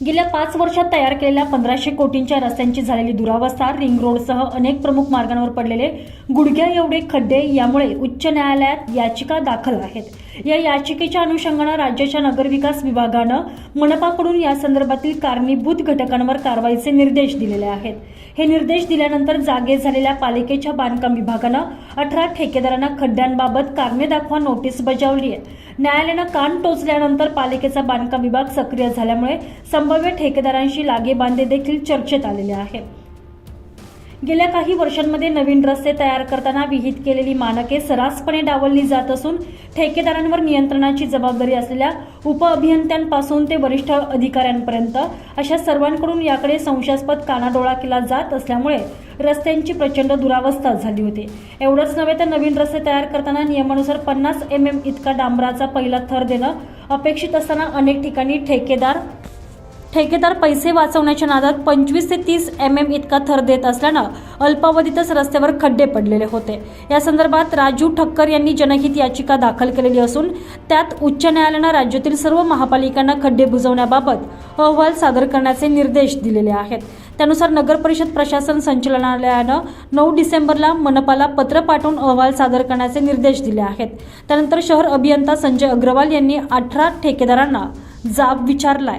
गेल्या पाच वर्षात तयार केलेल्या पंधराशे कोटींच्या रस्त्यांची झालेली दुरावस्था रिंग रोडसह अनेक प्रमुख मार्गांवर पडलेले गुडघ्या एवढे खड्डे यामुळे उच्च न्यायालयात याचिका दाखल आहेत. या याचिकेच्या अनुषंगानं राज्याच्या नगरविकास विभागानं मनपाकडून या संदर्भातील कारणीभूत घटकांवर कारवाईचे निर्देश दिलेले आहेत. हे निर्देश दिल्यानंतर जागे झालेल्या पालिकेच्या बांधकाम विभागानं अठरा ठेकेदारांना खड्ड्यांबाबत कारणे दाखवा नोटीस बजावली आहे न्यायालयानं कान टोचल्यानंतर पालिकेचा बांधकाम विभाग सक्रिय झाल्यामुळे संभाव्य ठेकेदारांशी लागेबांधे देखील चर्चेत आलेले आहे गेल्या काही वर्षांमध्ये नवीन रस्ते तयार करताना विहित केलेली मानके सर्रासपणे डावलली जात असून ठेकेदारांवर नियंत्रणाची जबाबदारी असलेल्या उपअभियंत्यांपासून ते वरिष्ठ अधिकाऱ्यांपर्यंत अशा सर्वांकडून याकडे संशयास्पद कानाडोळा केला जात असल्यामुळे रस्त्यांची प्रचंड दुरावस्था झाली होती. एवढंच नव्हे तर नवीन रस्ते तयार करताना नियमानुसार पन्नास एम एम इतका डांबराचा पहिला थर देणं अपेक्षित असताना अनेक ठिकाणी ठेकेदार ठेकेदार पैसे वाचवण्याच्या नादात पंचवीस ते तीस एम एम इतका थर देत असल्यानं अल्पावधीतच रस्त्यावर खड्डे पडलेले होते. या संदर्भात राजू ठक्कर यांनी जनहित याचिका दाखल केलेली असून त्यात उच्च न्यायालयानं राज्यातील सर्व महापालिकांना खड्डे बुजवण्याबाबत अहवाल सादर करण्याचे निर्देश दिलेले आहेत. त्यानुसार नगर परिषद प्रशासन संचालनालयानं नऊ डिसेंबरला मनपाला पत्र पाठवून अहवाल सादर करण्याचे निर्देश दिले आहेत. त्यानंतर शहर अभियंता संजय अग्रवाल यांनी अठरा ठेकेदारांना जाब विचारलाय.